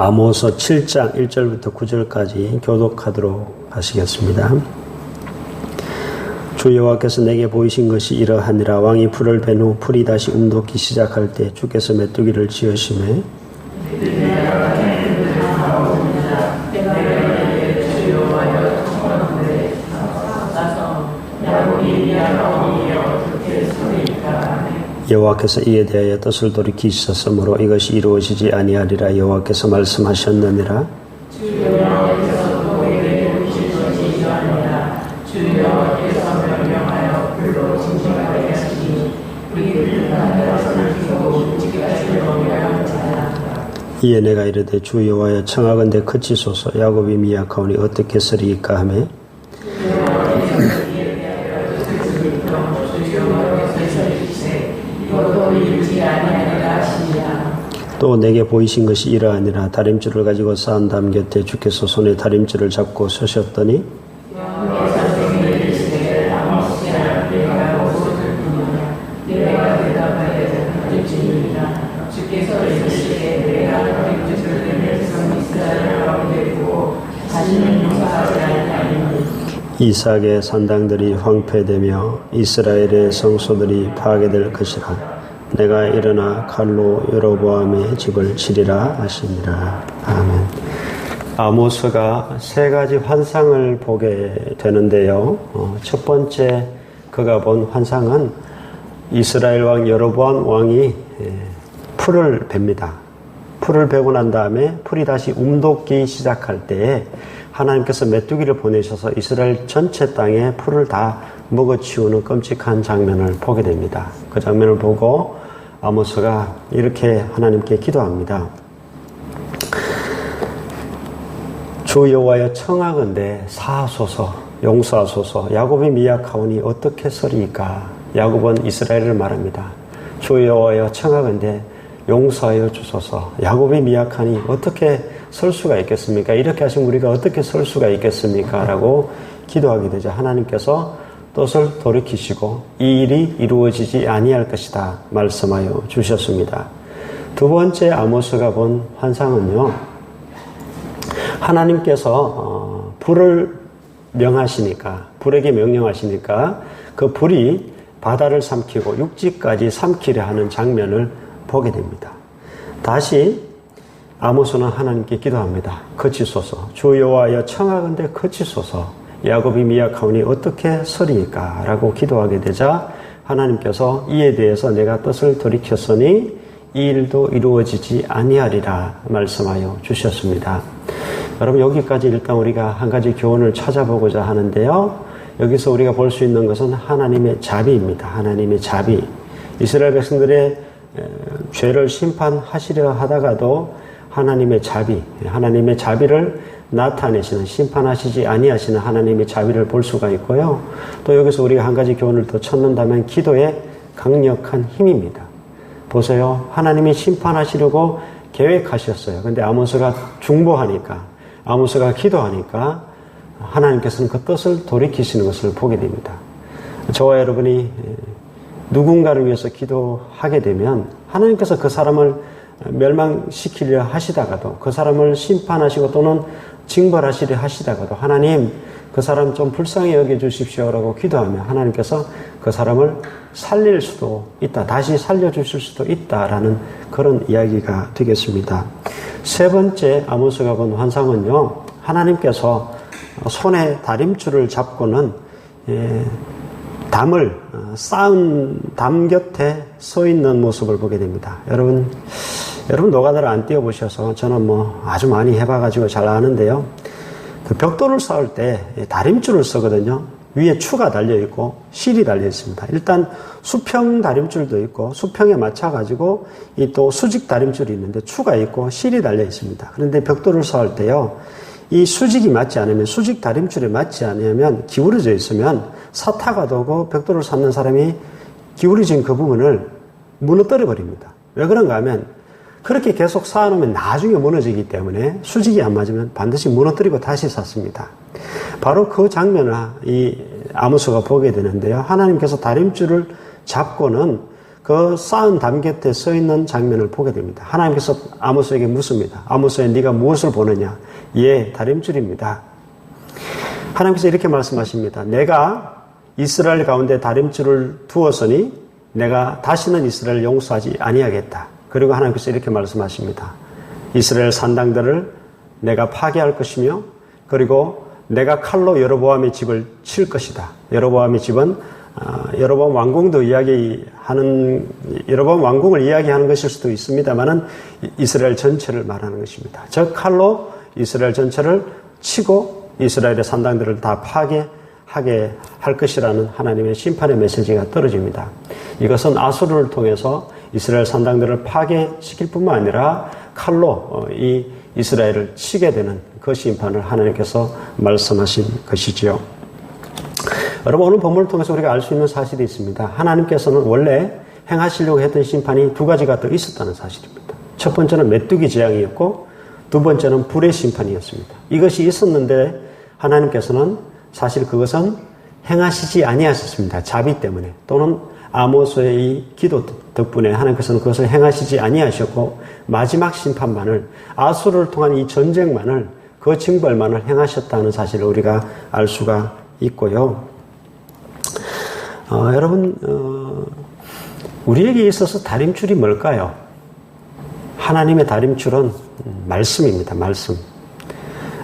아모서 7장 1절부터 9절까지 교독하도록 하시겠습니다. 주 여호와께서 내게 보이신 것이 이러하니라 왕이 풀을 벤 후 풀이 다시 움돋기 시작할 때 주께서 메뚜기를 지으심에 여호와께서 이에 대하여 뜻을 돌이키셨으므로 이것이 이루어지지 아니하리라 여호와께서 말씀하셨느니라. 이에 내가 이르되 주 여호와여 청하건대 그치소서 야곱이 미약하오니 어떻게 쓰리이까 하며 또 내게 보이신 것이 이러하니라. 다림줄을 가지고 쌓은 담 곁에 주께서 손에 다림줄을 잡고 서셨더니 이삭의 산당들이 황폐되며 이스라엘의 성소들이 파괴될 것이라 내가 일어나 칼로 여로보암의 집을 치리라 하시니라 아멘. 아모스가 세 가지 환상을 보게 되는데요. 어, 첫 번째 그가 본 환상은 이스라엘 왕 여로보암 왕이 풀을 뱁니다. 풀을 베고 난 다음에 풀이 다시 움돋기 시작할 때에 하나님께서 메뚜기를 보내셔서 이스라엘 전체 땅에 풀을 다 먹어치우는 끔찍한 장면을 보게 됩니다. 그 장면을 보고 아모스가 이렇게 하나님께 기도합니다. 주 여호와여 청하건대 사하소서 용서하소서 야곱이 미약하오니 어떻게 서리이까 야곱은 이스라엘을 말합니다. 주 여호와여 청하건대 용서하여 주소서 야곱이 미약하니 어떻게 설 수가 있겠습니까? 이렇게 하신 우리가 어떻게 설 수가 있겠습니까? 라고 기도하게 되죠. 하나님께서 뜻을 돌이키시고 이 일이 이루어지지 아니할 것이다 말씀하여 주셨습니다. 두 번째 아모스가 본 환상은요. 하나님께서 불을 명하시니까 불에게 명령하시니까 그 불이 바다를 삼키고 육지까지 삼키려 하는 장면을 보게 됩니다. 다시 아모스는 하나님께 기도합니다. 거치소서 주 여호와여 청하건대 거치소서 야곱이 미약하오니 어떻게 서리이까 라고 기도하게 되자 하나님께서 이에 대해서 내가 뜻을 돌이켰으니 이 일도 이루어지지 아니하리라 말씀하여 주셨습니다. 여러분 여기까지 일단 우리가 한 가지 교훈을 찾아보고자 하는데요. 여기서 우리가 볼 수 있는 것은 하나님의 자비입니다. 하나님의 자비. 이스라엘 백성들의 죄를 심판하시려 하다가도 하나님의 자비, 하나님의 자비를 나타내시는 심판하시지 아니하시는 하나님의 자비를 볼 수가 있고요. 또 여기서 우리가 한 가지 교훈을 더 찾는다면 기도의 강력한 힘입니다. 보세요. 하나님이 심판하시려고 계획하셨어요. 근데 아모스가 중보하니까, 아모스가 기도하니까 하나님께서는 그 뜻을 돌이키시는 것을 보게 됩니다. 저와 여러분이 누군가를 위해서 기도하게 되면 하나님께서 그 사람을 멸망시키려 하시다가도 그 사람을 심판하시고 또는 징벌하시려 하시다가도 하나님 그 사람 좀 불쌍히 여겨 주십시오라고 기도하면 하나님께서 그 사람을 살릴 수도 있다. 다시 살려 주실 수도 있다라는 그런 이야기가 되겠습니다. 세 번째 아모스가 본 환상은요. 하나님께서 손에 다림줄을 잡고는 예, 담을 쌓은 담 곁에 서 있는 모습을 보게 됩니다. 여러분 여러분 노가다를 안 뛰어보셔서 저는 뭐 아주 많이 해봐가지고 잘 아는데요. 그 벽돌을 쌓을 때 다림줄을 쓰거든요. 위에 추가 달려 있고 실이 달려 있습니다. 일단 수평 다림줄도 있고 수평에 맞춰가지고 이 또 수직 다림줄이 있는데 추가 있고 실이 달려 있습니다. 그런데 벽돌을 쌓을 때요. 이 수직이 맞지 않으면 수직 다림줄에 맞지 않으면 기울어져 있으면 사타가 되고 벽돌을 쌓는 사람이 기울어진 그 부분을 무너뜨려 버립니다. 왜 그런가 하면 그렇게 계속 쌓아놓으면 나중에 무너지기 때문에 수직이 안 맞으면 반드시 무너뜨리고 다시 쌓습니다. 바로 그 장면을 이 아모스가 보게 되는데요. 하나님께서 다림줄을 잡고는 그 쌓은 담 곁에 서 있는 장면을 보게 됩니다. 하나님께서 아모스에게 묻습니다. 아모스에 네가 무엇을 보느냐? 예, 다림줄입니다. 하나님께서 이렇게 말씀하십니다. 내가 이스라엘 가운데 다림줄을 두었으니 내가 다시는 이스라엘 용서하지 아니하겠다. 그리고 하나님께서 이렇게 말씀하십니다. 이스라엘 산당들을 내가 파괴할 것이며 그리고 내가 칼로 여로보암의 집을 칠 것이다. 여로보암의 집은 아, 여로보암 왕궁도 이야기하는 여로보암 왕궁을 이야기하는 것일 수도 있습니다만은 이스라엘 전체를 말하는 것입니다. 저 칼로 이스라엘 전체를 치고 이스라엘의 산당들을 다 파괴하게 할 것이라는 하나님의 심판의 메시지가 떨어집니다. 이것은 아수르를 통해서 이스라엘 산당들을 파괴시킬 뿐만 아니라 칼로 어, 이 이스라엘을 치게 되는 그 심판을 하나님께서 말씀하신 것이지요. 여러분 오늘 본문을 통해서 우리가 알 수 있는 사실이 있습니다. 하나님께서는 원래 행하시려고 했던 심판이 두 가지가 더 있었다는 사실입니다. 첫 번째는 메뚜기 재앙이었고 두 번째는 불의 심판이었습니다. 이것이 있었는데 하나님께서는 사실 그것은 행하시지 아니하셨습니다. 자비 때문에 또는 아모스의 이 기도 덕분에 하나님께서는 그것을 행하시지 아니하셨고 마지막 심판만을 아수를 통한 이 전쟁만을 그 징벌만을 행하셨다는 사실을 우리가 알 수가 있고요. 어, 여러분 어, 우리에게 있어서 다림줄이 뭘까요? 하나님의 다림줄은 말씀입니다. 말씀.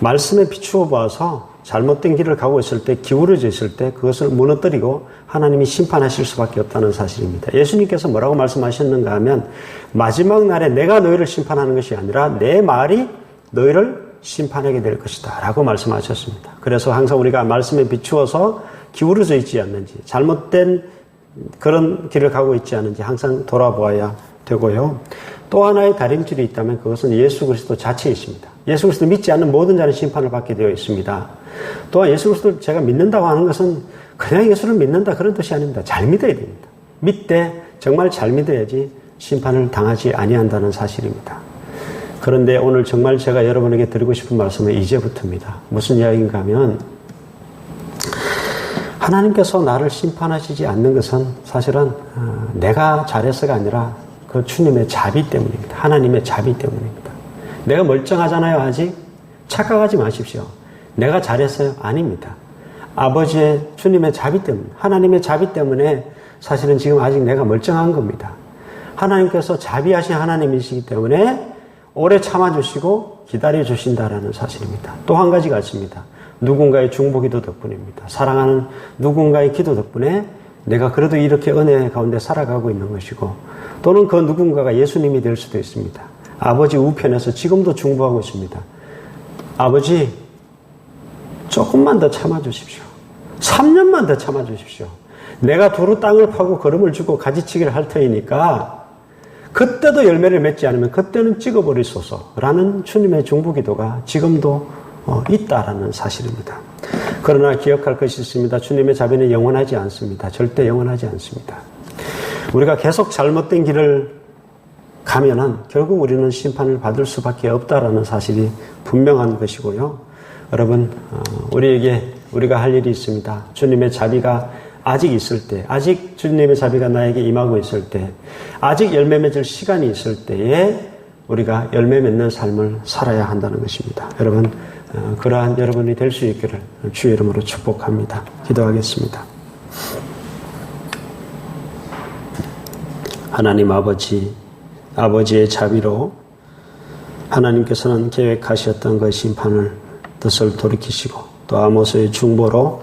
말씀에 비추어 봐서 잘못된 길을 가고 있을 때 기울어져 있을 때 그것을 무너뜨리고 하나님이 심판하실 수밖에 없다는 사실입니다. 예수님께서 뭐라고 말씀하셨는가 하면 마지막 날에 내가 너희를 심판하는 것이 아니라 내 말이 너희를 심판하게 될 것이다 라고 말씀하셨습니다. 그래서 항상 우리가 말씀에 비추어서 기울어져 있지 않는지 잘못된 그런 길을 가고 있지 않은지 항상 돌아보아야 되고요. 또 하나의 다림질이 있다면 그것은 예수 그리스도 자체이십니다. 예수 그리스도 믿지 않는 모든 자는 심판을 받게 되어 있습니다. 또한 예수 그리스도를 제가 믿는다고 하는 것은 그냥 예수를 믿는다 그런 뜻이 아닙니다. 잘 믿어야 됩니다. 믿되 정말 잘 믿어야지 심판을 당하지 아니한다는 사실입니다. 그런데 오늘 정말 제가 여러분에게 드리고 싶은 말씀은 이제부터입니다. 무슨 이야기인가 하면 하나님께서 나를 심판하시지 않는 것은 사실은 어, 내가 잘해서가 아니라 그 주님의 자비 때문입니다. 하나님의 자비 때문입니다. 내가 멀쩡하잖아요, 아직? 착각하지 마십시오. 내가 잘했어요? 아닙니다. 아버지의 주님의 자비 때문에, 하나님의 자비 때문에 사실은 지금 아직 내가 멀쩡한 겁니다. 하나님께서 자비하신 하나님이시기 때문에 오래 참아주시고 기다려주신다라는 사실입니다. 또 한 가지가 있습니다. 누군가의 중보기도 덕분입니다. 사랑하는 누군가의 기도 덕분에 내가 그래도 이렇게 은혜 가운데 살아가고 있는 것이고 또는 그 누군가가 예수님이 될 수도 있습니다. 아버지 우편에서 지금도 중보하고 있습니다. 아버지 조금만 더 참아주십시오. 3년만 더 참아주십시오. 내가 도로 땅을 파고 걸음을 주고 가지치기를 할 터이니까 그때도 열매를 맺지 않으면 그때는 찍어버리소서라는 주님의 중보기도가 지금도 어, 있다라는 사실입니다. 그러나 기억할 것이 있습니다. 주님의 자비는 영원하지 않습니다. 절대 영원하지 않습니다. 우리가 계속 잘못된 길을 가면은 결국 우리는 심판을 받을 수밖에 없다라는 사실이 분명한 것이고요. 여러분, 어, 우리에게 우리가 할 일이 있습니다. 주님의 자비가 아직 있을 때, 아직 주님의 자비가 나에게 임하고 있을 때, 아직 열매 맺을 시간이 있을 때에 우리가 열매 맺는 삶을 살아야 한다는 것입니다. 여러분, 어, 그러한 여러분이 될 수 있기를 주의 이름으로 축복합니다. 기도하겠습니다. 하나님 아버지, 아버지의 자비로 하나님께서는 계획하셨던 그 심판을 뜻을 돌이키시고 또 아모스의 중보로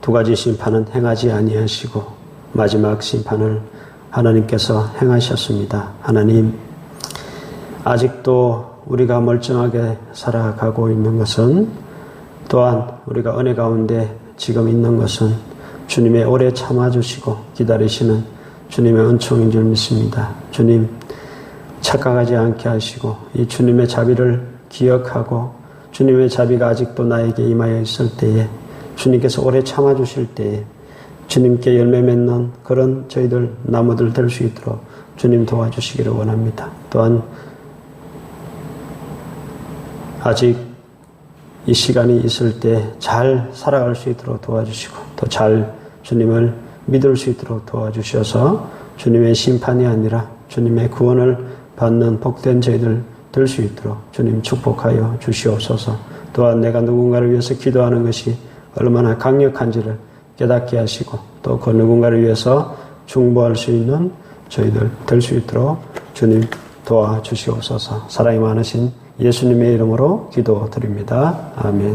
두 가지 심판은 행하지 아니하시고 마지막 심판을 하나님께서 행하셨습니다. 하나님 아직도 우리가 멀쩡하게 살아가고 있는 것은 또한 우리가 은혜 가운데 지금 있는 것은 주님의 오래 참아주시고 기다리시는 주님의 은총인 줄 믿습니다. 주님 착각하지 않게 하시고 이 주님의 자비를 기억하고 주님의 자비가 아직도 나에게 임하여 있을 때에 주님께서 오래 참아주실 때에 주님께 열매 맺는 그런 저희들 나무들 될 수 있도록 주님 도와주시기를 원합니다. 또한 아직 이 시간이 있을 때 잘 살아갈 수 있도록 도와주시고 또 잘 주님을 믿을 수 있도록 도와주셔서 주님의 심판이 아니라 주님의 구원을 받는 복된 저희들 될 수 있도록 주님 축복하여 주시옵소서. 또한 내가 누군가를 위해서 기도하는 것이 얼마나 강력한지를 깨닫게 하시고 또 그 누군가를 위해서 중보할 수 있는 저희들 될 수 있도록 주님 도와주시옵소서. 사랑이 많으신 예수님의 이름으로 기도드립니다. 아멘.